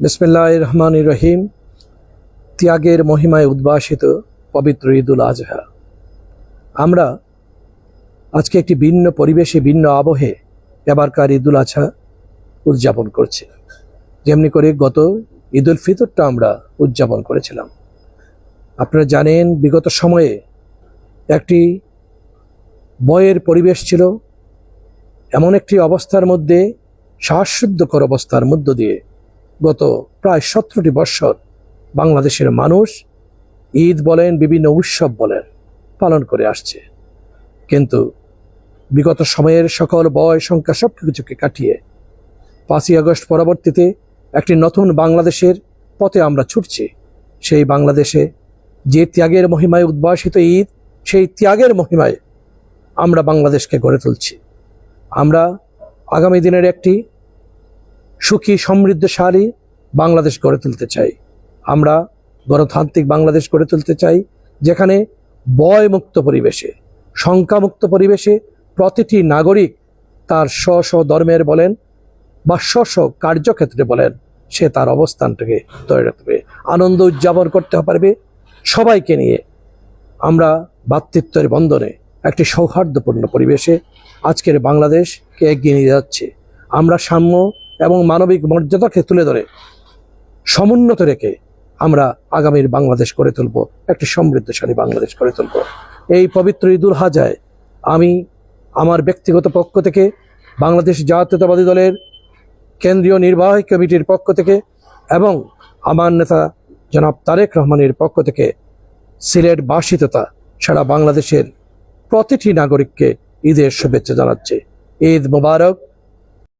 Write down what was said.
বিসমিল্লাহ রহমান রহিম ত্যাগের মহিমায় উদ্ভাসিত পবিত্র ঈদুল আজহা। আমরা আজকে একটি ভিন্ন পরিবেশে, ভিন্ন আবহে এবারকার ঈদুল আজহা উদযাপন করছি। যেমনি করে গত ঈদুল ফিতরটা আমরা উদযাপন করেছিলাম। আপনারা জানেন, বিগত সময়ে একটি বয়ের পরিবেশ ছিল, এমন একটি অবস্থার মধ্যে, শ্বাসরুদ্ধকর অবস্থার মধ্য দিয়ে গত প্রায় সতেরোটি বৎসর বাংলাদেশের মানুষ ঈদ বলেন, বিভিন্ন উৎসব বলেন, পালন করে আসছে। কিন্তু বিগত সময়ের সকল বয় সংখ্যা সব কিছুকে কাটিয়ে পাঁচই আগস্ট পরবর্তীতে একটি নতুন বাংলাদেশের পথে আমরা ছুটছি। সেই বাংলাদেশে যে ত্যাগের মহিমায় উদ্ভাসিত ঈদ, সেই ত্যাগের মহিমায় আমরা বাংলাদেশকে গড়ে তুলছি। আমরা আগামী দিনের একটি সুখী, সমৃদ্ধশালী বাংলাদেশ গড়ে তুলতে চাই। আমরা গণতান্ত্রিক বাংলাদেশ গড়ে তুলতে চাই, যেখানে বয়মুক্ত পরিবেশে, শঙ্কামুক্ত পরিবেশে প্রতিটি নাগরিক তার স্ব স্ব ধর্মের বলেন বা স্ব স্ব কার্যক্ষেত্রে বলেন, সে তার অবস্থানটাকে তৈরি রাখবে। আনন্দ উদযাপন করতে পারবে সবাইকে নিয়ে। আমরা ভ্রাতৃত্বের বন্ধনে একটি সৌহার্দ্যপূর্ণ পরিবেশে আজকের বাংলাদেশকে এগিয়ে নিয়ে যাচ্ছে। আমরা সাম্য এবং মানবিক মর্যাদাকে তুলে ধরে সমুন্নত রেখে আমরা আগামীর বাংলাদেশ করে তুলব, একটি সমৃদ্ধশালী বাংলাদেশ করে তুলব। এই পবিত্র ঈদুল হাজায় আমি আমার ব্যক্তিগত পক্ষ থেকে বাংলাদেশ জাতীয়তাবাদী দলের কেন্দ্রীয় নির্বাহী কমিটির পক্ষ থেকে এবং আমার নেতা জনাব তারেক রহমানের পক্ষ থেকে সিলেটবাসী তথা সারা বাংলাদেশের প্রতিটি নাগরিককে ঈদের শুভেচ্ছা জানাচ্ছে। ঈদ মোবারক।